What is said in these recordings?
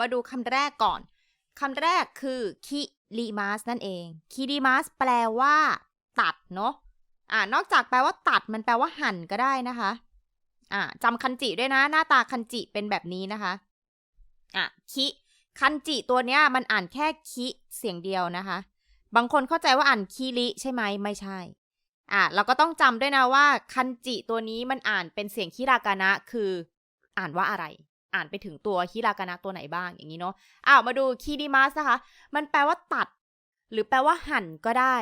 มาดูคำแรกก่อนคำแรกคือคิริมัสนั่นเองคิริมัสแปลว่า ตัดเนาะอ่านอกจากแปลว่าตัดมันแปลว่าหั่นก็ได้นะคะอ่าจำคันจิด้วยนะ หน้าตาคันจิเป็นแบบนี้นะคะอะคิคันจิตัวเนี้ยมันอ่านแค่คิเสียงเดียวนะคะ บางคนเข้าใจว่าอ่านคิริใช่ไหมไม่ใช่อะเราก็ต้องจำด้วยนะว่าคันจิตัวนี้มันอ่านเป็นเสียงคิรากานะคือ อ่านว่าอะไร อ่านไปถึงตัวฮิรากานะตัวไหนบ้างอย่างนี้เนาะอ้าวมาดูคีดิมัสนะคะ มันแปลว่าตัด หรือแปลว่าหั่นก็ได้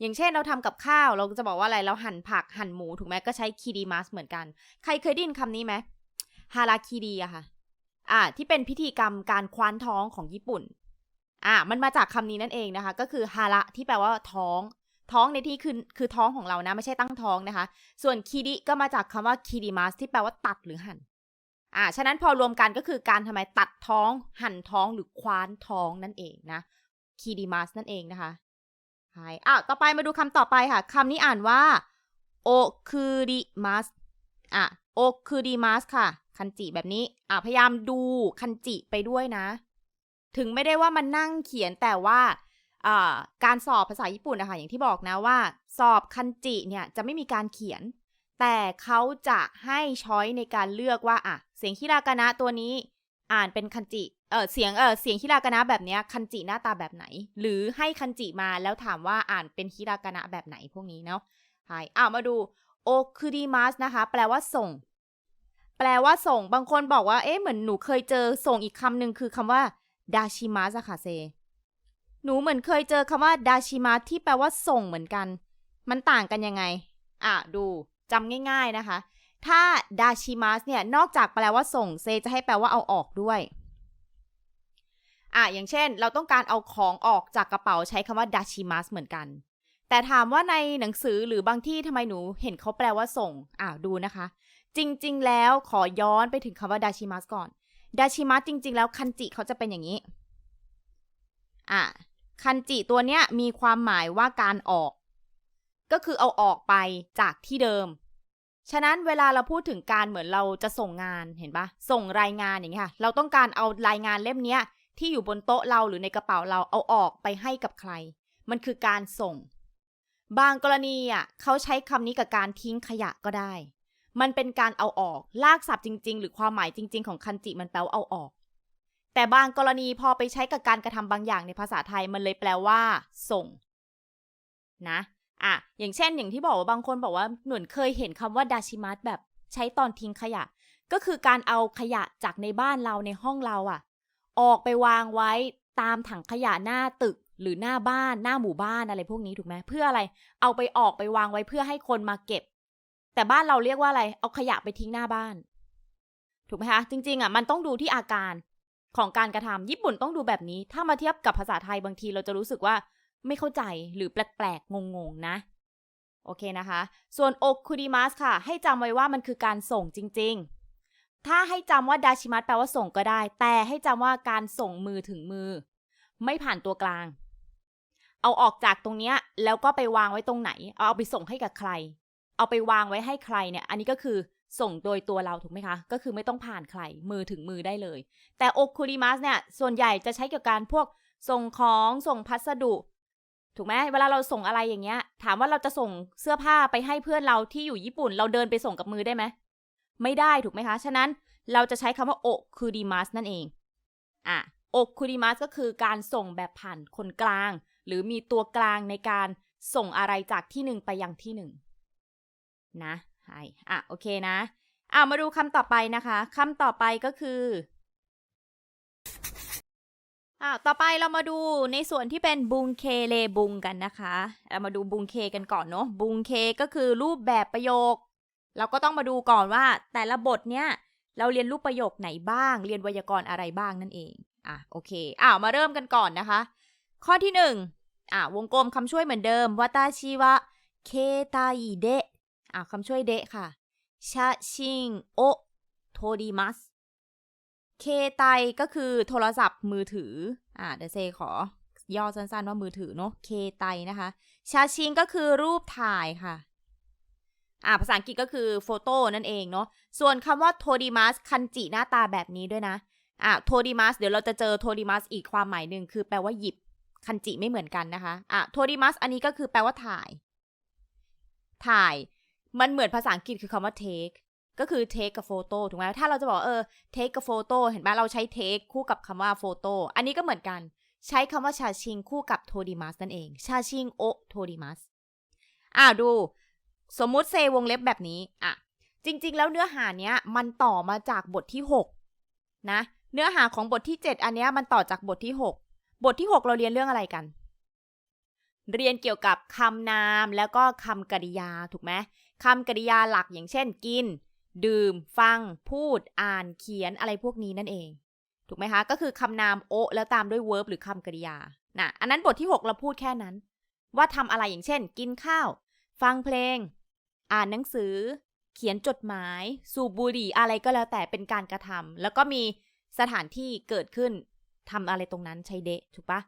อย่างเช่นเราทำกับข้าวเราจะบอกว่าอะไรเราหั่นผักหั่นหมูถูกไหมก็ใช้คีดิมัสเหมือนกัน ใครเคยได้ยินคำนี้ไหมฮาราคีดีอะค่ะ อ่า ที่เป็นพิธีกรรมการคว้านท้องของญี่ปุ่น อ่า มันมาจากคำนี้นั่นเองนะคะ ก็คือฮาระที่แปลว่าท้อง ท้องในที่คือคือท้องของเรานะ ไม่ใช่ตั้งท้องนะคะ ส่วนคีดิก็มาจากคำว่าคีดิมัสที่แปลว่าตัดหรือหั่น อ่าฉะนั้นพอรวมกันก็คือการทำไมตัดท้อง หั่นท้องหรือคว้านท้องนั่นเองนะคีดิมัสนั่นเองนะคะใช่อ้าวต่อไปมาดูคำต่อไปค่ะคำนี้อ่านว่าโอคุริมัสอะโอคุริมัสค่ะ คันจิแบบนี้ อะพยายามดูคันจิไปด้วยนะ ถึงไม่ได้ว่ามันนั่งเขียนแต่ว่าอ่าการสอบภาษาญี่ปุ่นนะคะอย่างที่บอกนะว่า สอบคันจิเนี่ยจะไม่มีการเขียน แต่เขาจะให้ช้อยในการเลือกว่าอะเสียงฮิรากานะตัวนี้ อ่านเป็นคันจิเออเสียงเออเสียงฮิรากานะแบบเนี้ยคันจิหน้าตาแบบไหน หรือให้คันจิมาแล้วถามว่าอ่านเป็นฮิรากานะแบบไหนพวกนี้เนาะใช่อ่ามาดูโอคุริมัสนะคะ แปลว่าส่ง แปลว่าส่ง บางคนบอกว่า เอ๊ะ เหมือนหนูเคยเจอส่งอีกคำหนึ่งคือคำว่าดาชิมัสอะค่ะเซ หนูเหมือนเคยเจอคำว่าดาชิมัสที่แปลว่าส่งเหมือนกัน มันต่างกันยังไง อะ ดู จำง่าย ๆนะคะ ถ้าดาชิมัสเนี่ย นอกจากแปลว่าส่งเซจะให้แปลว่าเอาออกด้วยอะอย่างเช่น เราต้องการเอาของออกจากกระเป๋าใช้คำว่าดาชิมัสเหมือนกัน แต่ถามว่าในหนังสือหรือบางที่ทำไมหนูเห็นเขาแปลว่าส่งอะดูนะคะ จริง ๆ แล้วขอย้อนไปถึงคำว่าดาชิมัสก่อนดาชิมัสจริง ๆ แล้วคันจิเขาจะเป็นอย่างนี้อะคันจิตัวเนี้ยมีความหมายว่าการออก ก็คือเอาออกไปจากที่เดิม ฉะนั้นเวลาเราพูดถึงการเหมือนเราจะส่งงานเห็นปะส่งรายงานอย่างเงี้ยค่ะ เราต้องการเอารายงานเล่มเนี้ย ที่อยู่บนโต๊ะเราหรือในกระเป๋าเราเอาออกไปให้กับใคร มันคือการส่ง บางกรณีอะเขาใช้คำนี้กับการทิ้งขยะก็ได้ มันเป็นการเอาออกลากศัพท์จริง ๆ หรือความหมายจริง ๆ ของคันจิมันแปลว่าเอาออก แต่บางกรณีพอไปใช้กับการกระทำบางอย่างในภาษาไทยมันเลยแปลว่า ส่ง นะ อะอย่างเช่นอย่างที่บอกว่าบางคนบอกว่าหนวนเคยเห็นคำว่าดาชิมัสแบบใช้ตอนทิ้งขยะ ก็คือการเอาขยะจากในบ้านเราในห้องเราอะออกไปวางไว้ตามถังขยะหน้าตึกหรือหน้าบ้านหน้าหมู่บ้านอะไรพวกนี้ถูกไหมเพื่ออะไร เอาไปออกไปวางไว้เพื่อให้คนมาเก็บ แต่บ้านเราเรียกว่าอะไร เอาขยะไปทิ้งหน้าบ้าน ถูกไหมคะจริง ๆอะมันต้องดูที่อาการของการกระทำญี่ปุ่นต้องดูแบบนี้ ถ้ามาเทียบกับภาษาไทยบางทีเราจะรู้สึกว่า ไม่เข้าใจหรือแปลกๆ งงๆ นะ โอเคนะคะ ส่วนโอคุริมัสค่ะ ให้จำไว้ว่ามันคือการส่งจริงๆ ถ้าให้จำว่าดาชิมัสแปลว่าส่งก็ได้ แต่ให้จำว่าการส่งมือถึงมือ ไม่ผ่านตัวกลาง เอาออกจากตรงเนี้ยแล้วก็ไปวางไว้ตรงไหน เอาเอาไปส่งให้กับใคร เอาไปวางไว้ให้ใครเนี่ย อันนี้ก็คือส่งโดยตัวเราถูกไหมคะ ก็คือไม่ต้องผ่านใคร มือถึงมือได้เลย แต่โอคุริมัสเนี่ย ส่วนใหญ่จะใช้เกี่ยวกับการพวกส่งของ ส่งพัสดุ ถูกไหมเวลาเราส่งอะไรอย่างเงี้ย ถามว่าเราจะส่งเสื้อผ้าไปให้เพื่อนเราที่อยู่ญี่ปุ่น เราเดินไปส่งกับมือได้ไหมไม่ได้ถูกไหมคะ ฉะนั้นเราจะใช้คำว่าโอคุริมัสนั่นเองอะโอคุริมัสก็คือการส่งแบบผ่านคนกลาง หรือมีตัวกลางในการส่งอะไรจากที่หนึ่งไปยังที่หนึ่งนะใช่อะโอเคนะอะมาดูคำต่อไปนะคะคำต่อไปก็คือ อะต่อไปเรามาดูในส่วนที่เป็นบุงเคเลบุงกันนะคะ เรามาดูบุงเคกันก่อนเนาะ บุงเคก็คือรูปแบบประโยค เราก็ต้องมาดูก่อนว่า แต่ละบทเนี้ยเราเรียนรูปประโยคไหนบ้าง เรียนไวยากรณ์อะไรบ้างนั่นเอง อะโอเค อ้าวมาเริ่มกันก่อนนะคะ ข้อที่หนึ่งอะวงกลมคำช่วยเหมือนเดิมวาตาชิวะเคไตเดะอะคำช่วยเดะค่ะชาชิงโอโทริมัส เคไตก็คือโทรศัพท์มือถือ อะเดี๋ยวเซขอย่อสั้นๆว่ามือถือเนาะ เคไตนะคะ ชาชิงก็คือรูปถ่ายค่ะ อ่าภาษาอังกฤษก็คือโฟโต้นั่นเองเนาะ ส่วนคำว่าโทดิมัสคันจิหน้าตาแบบนี้ด้วยนะ อะโทดิมัสเดี๋ยวเราจะเจอโทดิมัสอีกความหมายหนึ่งคือแปลว่าหยิบ คันจิไม่เหมือนกันนะคะ อะโทดิมัสอันนี้ก็คือแปลว่าถ่าย ถ่าย มันเหมือนภาษาอังกฤษคือคำว่า take ก็คือ take กับ photo ถูกไหมถ้าเราจะบอกเออ take กับ photo เห็นไหมเราใช้ take คู่กับคำว่า photo อันนี้ก็เหมือนกัน ใช้คำว่าชาชิงคู่กับโทดิมัสนั่นเองชาชิงโอโทดิมัสอ่าดู สมมุติเซวงเล็บแบบนี้อะจริง ๆ แล้วเนื้อหาเนี้ยมันต่อมาจากบทที่ 6 นะ เนื้อหาของบทที่ 7 อันเนี้ยมันต่อจากบทที่ 6 บทที่ 6 เราเรียนเรื่องอะไรกัน เรียนเกี่ยวกับคำนามแล้วก็คำกริยาถูกไหมคำกริยาหลักอย่างเช่น กิน ดื่ม ฟัง พูด อ่าน เขียนอะไรพวกนี้นั่นเอง ถูกไหมคะ ก็คือคำนามโอแล้วตามด้วย verb หรือคำกริยานะอันนั้นบทที่ 6 เราพูดแค่นั้น ว่าทำอะไรอย่างเช่น กินข้าว ฟังเพลง อ่านหนังสือ เขียนจดหมาย สูบบุหรี่อะไรก็แล้วแต่เป็นการกระทำแล้วก็มีสถานที่เกิดขึ้นทำอะไรตรงนั้นใช้เดะถูกปะ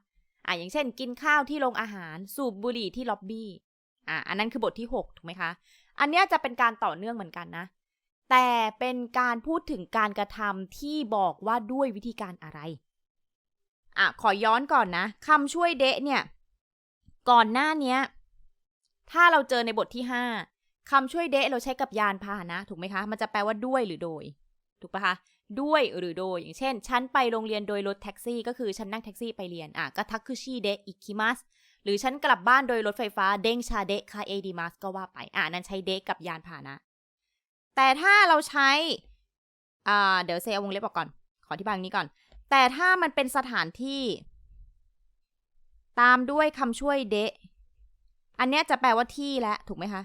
อะอย่างเช่น กินข้าวที่โรงอาหาร สูบบุหรี่ที่ล็อบบี้อะอันนั้นคือบทที่ 6 ถูกไหมคะ อันเนี้ยจะเป็นการต่อเนื่องเหมือนกันนะ แต่เป็นการพูดถึงการกระทำที่บอกว่าด้วยวิธีการอะไร อะ ขอย้อนก่อนนะคำช่วยเดะเนี่ย ก่อนหน้าเนี้ยถ้าเราเจอในบทที่5คำช่วยเดะเราใช้กับยานพาหนะ ถูกไหมคะ มันจะแปลว่าด้วยหรือโดย ถูกปะคะ ด้วยหรือโดย อย่างเช่น ฉันไปโรงเรียนโดยรถแท็กซี่ ก็คือฉันนั่งแท็กซี่ไปเรียน อะก็ทักคือชีเดะอิคิมัสหรือฉันกลับบ้านโดยรถไฟฟ้าเด้งชาเดะคาเอดีมัสก็ว่าไป อะ นั้นใช้เดะกับยานพาหนะ แต่ถ้าเราใช้อ่าเดี๋ยวเซเอาวงเล็บออกก่อน ขอที่บางนี้ก่อน แต่ถ้ามันเป็นสถานที่ ตามด้วยคำช่วยเดะ อันเนี้ยจะแปลว่าที่แล้วถูกไหมคะ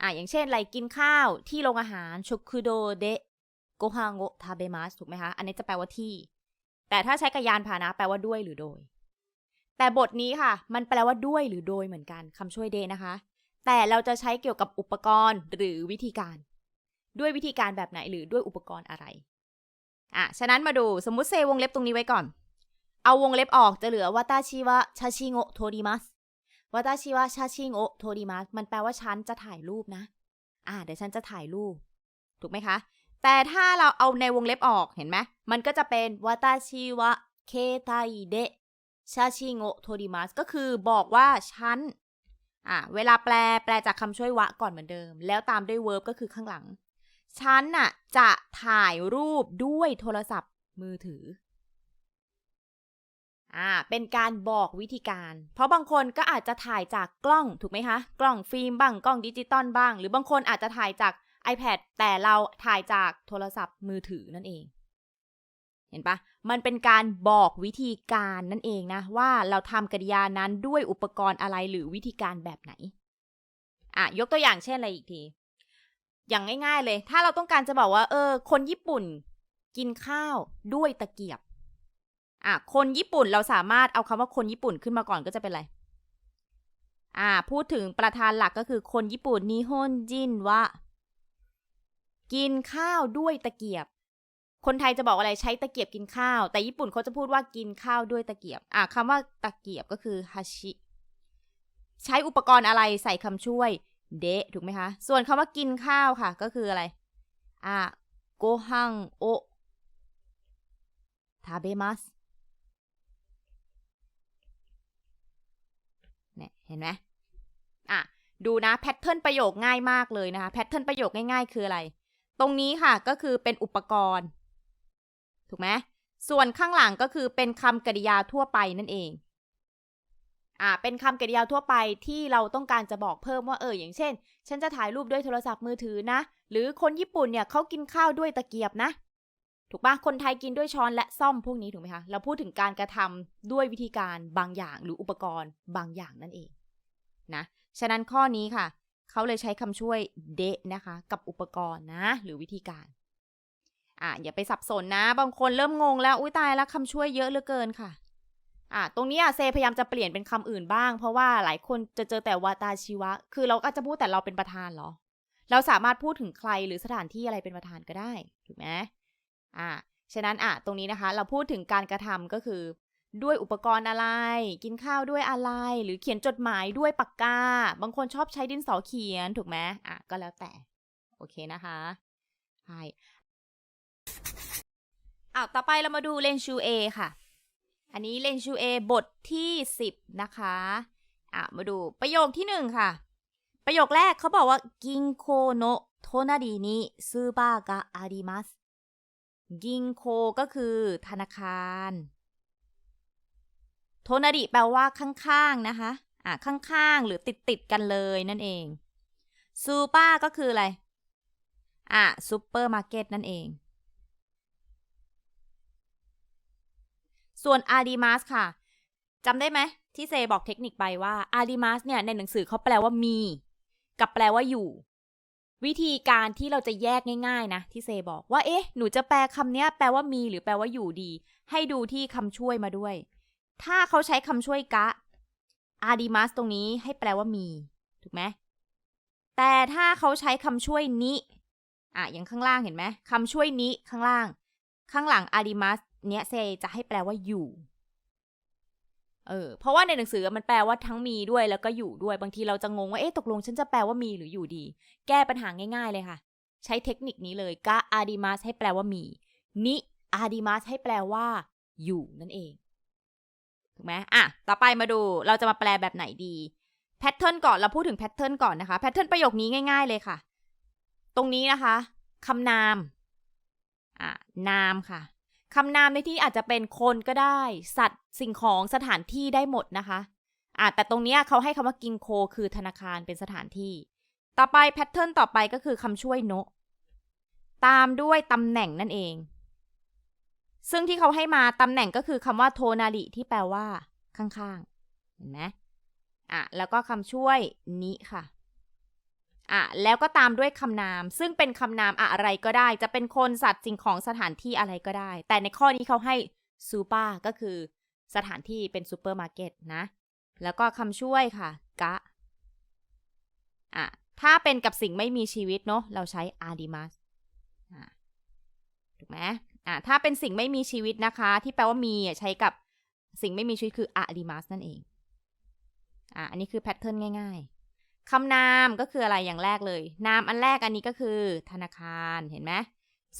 อ่าอย่างเช่นอะไรกินข้าวที่โรงอาหารชุคุโดเดะโกฮางโงทาเบมัสถูกไหมคะ อันนี้จะแปลว่าที่ แต่ถ้าใช้กับยานพาหนะแปลว่าด้วยหรือโดย แต่บทนี้ค่ะ มันแปลว่าด้วยหรือโดยเหมือนกันคำช่วยเดนะคะ แต่เราจะใช้เกี่ยวกับอุปกรณ์หรือวิธีการ ด้วยวิธีการแบบไหนหรือด้วยอุปกรณ์อะไรอะฉะนั้นมาดูสมมุติเซวงเล็บตรงนี้ไว้ก่อน เอาวงเล็บออกจะเหลือวาตาชิวะชาชิโงโทริมัสวาตาชิวะชาชิโงโทริมัสมันแปลว่าฉันจะถ่ายรูปนะ อ่าเดี๋ยวฉันจะถ่ายรูป ถูกไหมคะ แต่ถ้าเราเอาในวงเล็บออกเห็นไหมมันก็จะเป็นวาตาชิวะเคไทเดชาชิโงโทริมัสก็คือบอกว่าฉัน อ่าเวลาแปลแปลจากคำช่วยวะก่อนเหมือนเดิม แล้วตามด้วย verb ก็คือข้างหลัง ฉันน่ะจะถ่ายรูปด้วยโทรศัพท์มือถือ อ่า เป็นการบอกวิธีการ เพราะบางคนก็อาจจะถ่ายจากกล้องถูกไหมคะ กล้องฟิล์มบ้าง กล้องดิจิตอลบ้าง หรือบางคนอาจจะถ่ายจาก iPad แต่เราถ่ายจากโทรศัพท์มือถือนั่นเอง เห็นปะมันเป็นการบอกวิธีการนั่นเองนะ ว่าเราทำกริยานั้นด้วยอุปกรณ์อะไรหรือวิธีการแบบไหน อะ ยกตัวอย่างเช่นอะไรอีกที อย่างง่าย ๆ เลย ถ้าเราต้องการจะบอกว่า เออ คนญี่ปุ่นกินข้าวด้วยตะเกียบ อะ คนญี่ปุ่นเราสามารถเอาคำว่าคนญี่ปุ่นขึ้นมาก่อนก็จะเป็นอะไร อ่า พูดถึงประธานหลักก็คือคนญี่ปุ่นนิฮอนจินวะกินข้าวด้วยตะเกียบ คนไทยจะบอกอะไรใช้ตะเกียบกินข้าว แต่ญี่ปุ่นเขาจะพูดว่ากินข้าวด้วยตะเกียบ อะคำว่าตะเกียบก็คือฮาชิ ใช้อุปกรณ์อะไรใส่คำช่วย เดะถูกไหมคะ ส่วนคำว่ากินข้าวค่ะ ก็คืออะไร อะโกฮังโอทาเบมัสเนี่ยเห็นไหมอะดูนะแพทเทิร์นประโยคง่ายมากเลยนะคะแพทเทิร์นประโยคง่ายๆ คืออะไร ตรงนี้ค่ะก็คือเป็นอุปกรณ์ ถูกไหมส่วนข้างหลังก็คือเป็นคำกริยาทั่วไปนั่นเอง อ่า เป็นคำกริยาทั่วไปที่เราต้องการจะบอกเพิ่มว่าเอออย่างเช่น ฉันจะถ่ายรูปด้วยโทรศัพท์มือถือนะ หรือคนญี่ปุ่นเนี่ยเขากินข้าวด้วยตะเกียบนะ ถูกปะคนไทยกินด้วยช้อนและซ่อมพวกนี้ถูกไหมคะ เราพูดถึงการกระทำด้วยวิธีการบางอย่างหรืออุปกรณ์บางอย่างนั่นเองนะ ฉะนั้นข้อนี้ค่ะ เขาเลยใช้คำช่วยเดะนะคะ กับอุปกรณ์นะ หรือวิธีการ อะอย่าไปสับสนนะ บางคนเริ่มงงแล้ว อุ้ยตายแล้วคำช่วยเยอะเหลือเกินค่ะ อะตรงนี้อะเซพยายามจะเปลี่ยนเป็นคำอื่นบ้าง เพราะว่าหลายคนจะเจอแต่วาตาชิวะ คือเราก็จะพูดแต่เราเป็นประธานเหรอ เราสามารถพูดถึงใครหรือสถานที่อะไรเป็นประธานก็ได้ถูกไหมอะฉะนั้นอะตรงนี้นะคะ เราพูดถึงการกระทำก็คือ ด้วยอุปกรณ์อะไร กินข้าวด้วยอะไร หรือเขียนจดหมายด้วยปากกา บางคนชอบใช้ดินสอเขียนถูกไหมอะก็แล้วแต่ โอเคนะคะใช่ อ้าวต่อไปเรามาดูเลนชูเอค่ะ อันนี้เลนชูเอบทที่ 10 นะคะอะมาดูประโยคที่หนึ่งค่ะ ประโยคแรกเขาบอกว่ากิงโคโนโทนารินิซูบะกะอาริมัสกิงโคก็คือธนาคารโทนาริแปลว่าข้างๆนะคะอะข้างๆ หรือติดๆกันเลยนั่นเองซูเปอร์ก็คืออะไร อะซูเปอร์มาร์เก็ตนั่นเอง ส่วนอาดิมัสค่ะจำได้ไหมที่เซบอกเทคนิคไปว่าอาดิมัสเนี่ยในหนังสือเขาแปลว่ามี กับแปลว่าอยู่ วิธีการที่เราจะแยกง่าย ๆ นะ ที่เซบอกว่าเอ๊ะหนูจะแปลคำนี้แปลว่ามี หรือแปลว่าอยู่ดี ให้ดูที่คำช่วยมาด้วย ถ้าเขาใช้คำช่วยกะอาดิมัสตรงนี้ให้แปลว่ามี ถูกไหมแต่ถ้าเขาใช้คำช่วยนิอะอย่างข้างล่างเห็นไหมคำช่วยนิข้างล่าง ข้างหลังอาดิมัส เนี้ยเซจะให้แปลว่าอยู่ เออ เพราะว่าในหนังสือมันแปลว่าทั้งมีด้วยแล้วก็อยู่ด้วย บางทีเราจะงงว่า เอ๊ะ ตกลงฉันจะแปลว่ามีหรืออยู่ดี แก้ปัญหาง่าย ๆ เลยค่ะ ใช้เทคนิคนี้เลยกะอาดิมัสให้แปลว่ามี นิอาดิมัสให้แปลว่า อยู่นั่นเอง ถูกไหมอะ ต่อไปมาดู เราจะมาแปลแบบไหนดี แพทเทิร์นก่อน เราพูดถึงแพทเทิร์นก่อนนะคะ แพทเทิร์นประโยคนี้ง่าย ๆ เลยค่ะ ตรงนี้นะคะ คำนาม อะ นามค่ะ คำนามในที่อาจจะเป็นคนก็ได้ สัตว์สิ่งของสถานที่ได้หมดนะคะอะแต่ตรงนี้เขาให้คำว่ากิงโค คือธนาคารเป็นสถานที่ ต่อไปแพทเทิร์นต่อไปก็คือคำช่วยโนะตามด้วยตำแหน่งนั่นเอง ซึ่งที่เขาให้มาตำแหน่งก็คือคำว่าโทนาริที่แปลว่า ข้างๆ เห็นไหมอะแล้วก็คำช่วยนิค่ะ อะแล้วก็ตามด้วยคำนาม ซึ่งเป็นคำนามอะไรก็ได้ จะเป็นคนสัตว์สิ่งของสถานที่อะไรก็ได้ แต่ในข้อนี้เขาให้ซูเปอร์ก็คือสถานที่เป็นซูเปอร์มาร์เก็ตนะ แล้วก็คำช่วยค่ะ กะ อะ ถ้าเป็นกับสิ่งไม่มีชีวิตเนาะเราใช้อาดิมัสอะถูกไหมอะถ้าเป็นสิ่งไม่มีชีวิตนะคะ ที่แปลว่ามีใช้กับสิ่งไม่มีชีวิตคืออาดิมัสนั่นเอง อะอันนี้คือแพทเทิร์นง่าย ๆ คำนามก็คืออะไรอย่างแรกเลย นามอันแรกอันนี้ก็คือธนาคารเห็นไหม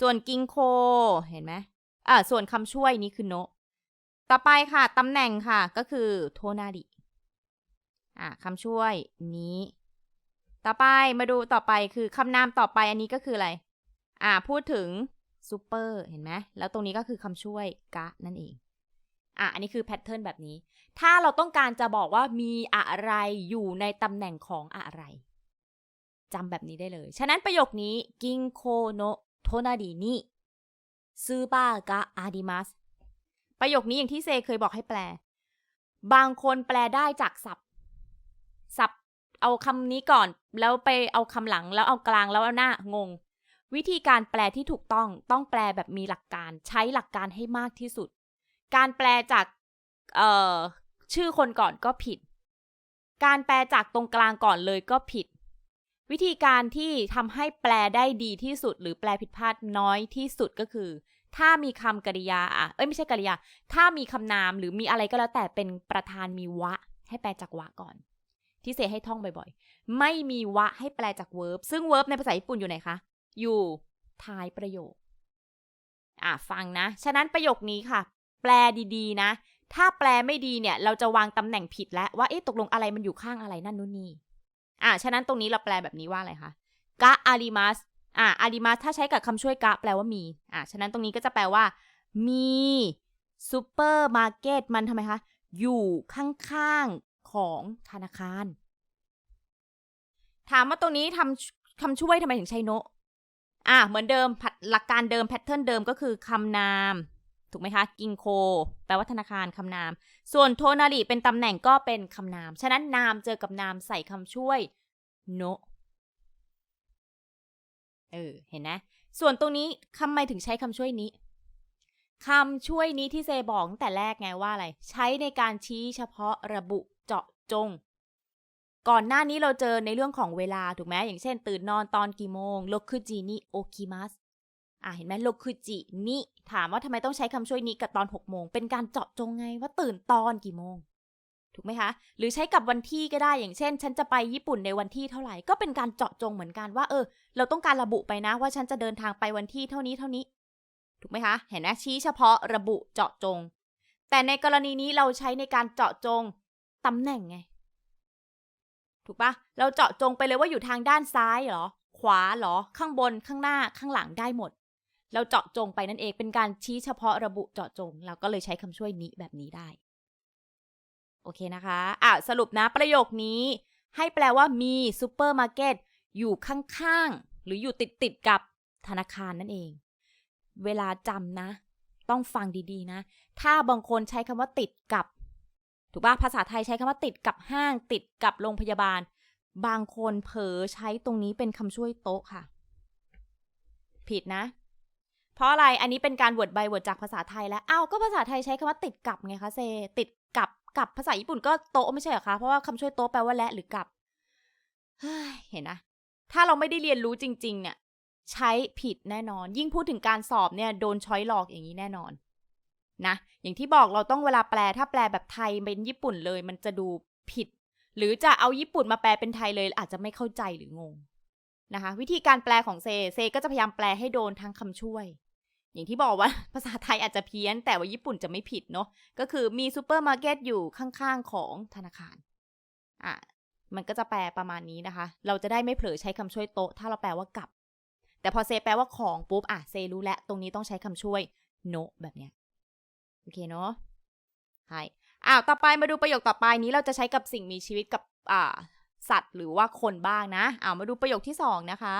ส่วนกิงโค เห็นไหมอ่าส่วนคำช่วยนี้คือโนะต่อไปค่ะตำแหน่งค่ะก็คือโทนาริอ่าคำช่วยนี้ ต่อไปมาดูต่อไปคือคำนามต่อไปอันนี้ก็คืออะไร อ่า พูดถึงซูเปอร์เห็นไหมแล้วตรงนี้ก็คือคำช่วยกะนั่นเอง อะอันนี้คือแพทเทิร์นแบบนี้ ถ้าเราต้องการจะบอกว่ามีอะไรอยู่ในตำแหน่งของอะไรจำแบบนี้ได้เลย ฉะนั้นประโยคนี้กิงโคโนโทนารินิซูบากะอาดิมัสประโยคนี้อย่างที่เซเคยบอกให้แปล บางคนแปลได้จากศัพท์ศัพท์เอาคำนี้ก่อน แล้วไปเอาคำหลังแล้วเอากลางแล้วเอาหน้างง วิธีการแปลที่ถูกต้องต้องแปลแบบมีหลักการ ใช้หลักการให้มากที่สุด การแปลจากเอ่อชื่อคนก่อนก็ผิด การแปลจากตรงกลางก่อนเลยก็ผิด วิธีการที่ทำให้แปลได้ดีที่สุด หรือแปลผิดพลาดน้อยที่สุดก็คือ ถ้ามีคำกริยาอะเอ้ยไม่ใช่กริยา ถ้ามีคำนามหรือมีอะไรก็แล้วแต่เป็นประธานมีวะ ให้แปลจากวะก่อน ที่เซให้ท่องบ่อยๆ ไม่มีวะให้แปลจาก verb ซึ่ง verb ในภาษาญี่ปุ่นอยู่ไหนคะอยู่ท้ายประโยค อะฟังนะ ฉะนั้นประโยคนี้ค่ะ ปลดีๆ นะ ถ้าแปลไม่ดีเนี่ย เราจะวางตำแหน่งผิดแล้วว่าเอ๊ะตกลงอะไรมันอยู่ข้างอะไรนั่นนู่นนี่อะฉะนั้นตรงนี้เราแปลแบบนี้ว่าอะไรคะกะอาริมัสอะอาริมัสถ้าใช้กับคำช่วยกะแปลว่ามีอะฉะนั้นตรงนี้ก็จะแปลว่า มีซูเปอร์มาร์เก็ตมันทำไมคะ อยู่ข้างๆของธนาคาร ถามว่าตรงนี้ทำคำช่วยทำไมถึงใช้โนะอะเหมือนเดิมผัดหลักการเดิมแพทเทิร์นเดิมก็คือคำนาม ถูกไหมคะ กิงโค แปลว่าธนาคารคำนาม ส่วนโทนาริเป็นตำแหน่งก็เป็นคำนาม ฉะนั้นนามเจอกับนามใส่คำช่วยโนเออเห็นนะ ส่วนตรงนี้ทำไมถึงใช้คำช่วยนี้คำช่วยนี้ที่เซบอกตั้งแต่แรกไงว่าอะไร ใช้ในการชี้เฉพาะระบุเจาะจง ก่อนหน้านี้เราเจอในเรื่องของเวลาถูกไหมอย่างเช่น ตื่นนอนตอนกี่โมงโลคุจินิโอคิมัส อะเห็นไหมโลคุจินิถามว่าทำไมต้องใช้คำช่วยนี้กับตอน6โมง เป็นการเจาะจงไงว่าตื่นตอนกี่โมง ถูกไหมคะ หรือใช้กับวันที่ก็ได้อย่างเช่น ฉันจะไปญี่ปุ่นในวันที่เท่าไหร่ ก็เป็นการเจาะจงเหมือนกันว่าเออ เราต้องการระบุไปนะว่าฉันจะเดินทางไปวันที่เท่านี้เท่านี้ ถูกไหมคะ เห็นไหมชี้เฉพาะระบุเจาะจง แต่ในกรณีนี้เราใช้ในการเจาะจงตำแหน่งไง ถูกปะเราเจาะจงไปเลยว่าอยู่ทางด้านซ้ายเหรอ ขวาเหรอ ข้างบนข้างหน้าข้างหลังได้หมด เราเจาะจงไปนั่นเองเป็นการชี้เฉพาะระบุเจาะจง เราก็เลยใช้คำช่วยนี้แบบนี้ได้ โอเคนะคะอะสรุปนะประโยคนี้ ให้แปลว่ามีซูเปอร์มาร์เก็ตอยู่ข้างๆ หรืออยู่ติดติดๆกับธนาคารนั่นเอง เวลาจำนะ ต้องฟังดีๆนะ ถ้าบางคนใช้คำว่าติดกับ ถูกป่ะภาษาไทยใช้คำว่าติดกับห้าง ติดกับโรงพยาบาล บางคนเผลอใช้ตรงนี้เป็นคำช่วยโต๊ะค่ะ ผิดนะ เพราะอะไรอันนี้เป็นการ word by word จากภาษาไทยแล้วอ้าวก็ภาษาไทยใช้คำว่าติดกับไงคะเซ ติดกับกับภาษาญี่ปุ่นก็โต๊ะไม่ใช่เหรอคะเพราะว่าคำช่วยโต๊ะแปลว่าและหรือกับเห็นนะถ้าเราไม่ได้เรียนรู้จริง ๆ เนี่ย ใช้ผิดแน่นอน ยิ่งพูดถึงการสอบเนี่ยโดนช้อยหลอกอย่างนี้แน่นอนนะอย่างที่บอกเราต้องเวลาแปลถ้าแปลแบบไทยเป็นญี่ปุ่นเลย มันจะดูผิด หรือจะเอาญี่ปุ่นมาแปลเป็นไทยเลย อาจจะไม่เข้าใจหรืองงนะคะ วิธีการแปลของเซ เซก็จะพยายามแปลให้โดนทั้งคำช่วย อย่างที่บอกว่าภาษาไทยอาจจะเพี้ยน แต่ว่าญี่ปุ่นจะไม่ผิดเนาะก็คือมีซูเปอร์มาร์เก็ตอยู่ข้างๆของธนาคารอะมันก็จะแปลประมาณนี้นะคะ เราจะได้ไม่เผลอใช้คำช่วยโต๊ะ ถ้าเราแปลว่ากับ แต่พอเซแปลว่าของปุ๊บอะเซรู้แล้วตรงนี้ต้องใช้คำช่วยโนแบบเนี้ยโอเคเนาะใช่อ้าวต่อไปมาดูประโยคต่อไปนี้เราจะใช้กับสิ่งมีชีวิตกับอ่าสัตว์หรือว่าคนบ้างนะอ้าวมาดูประโยคที่สองนะคะ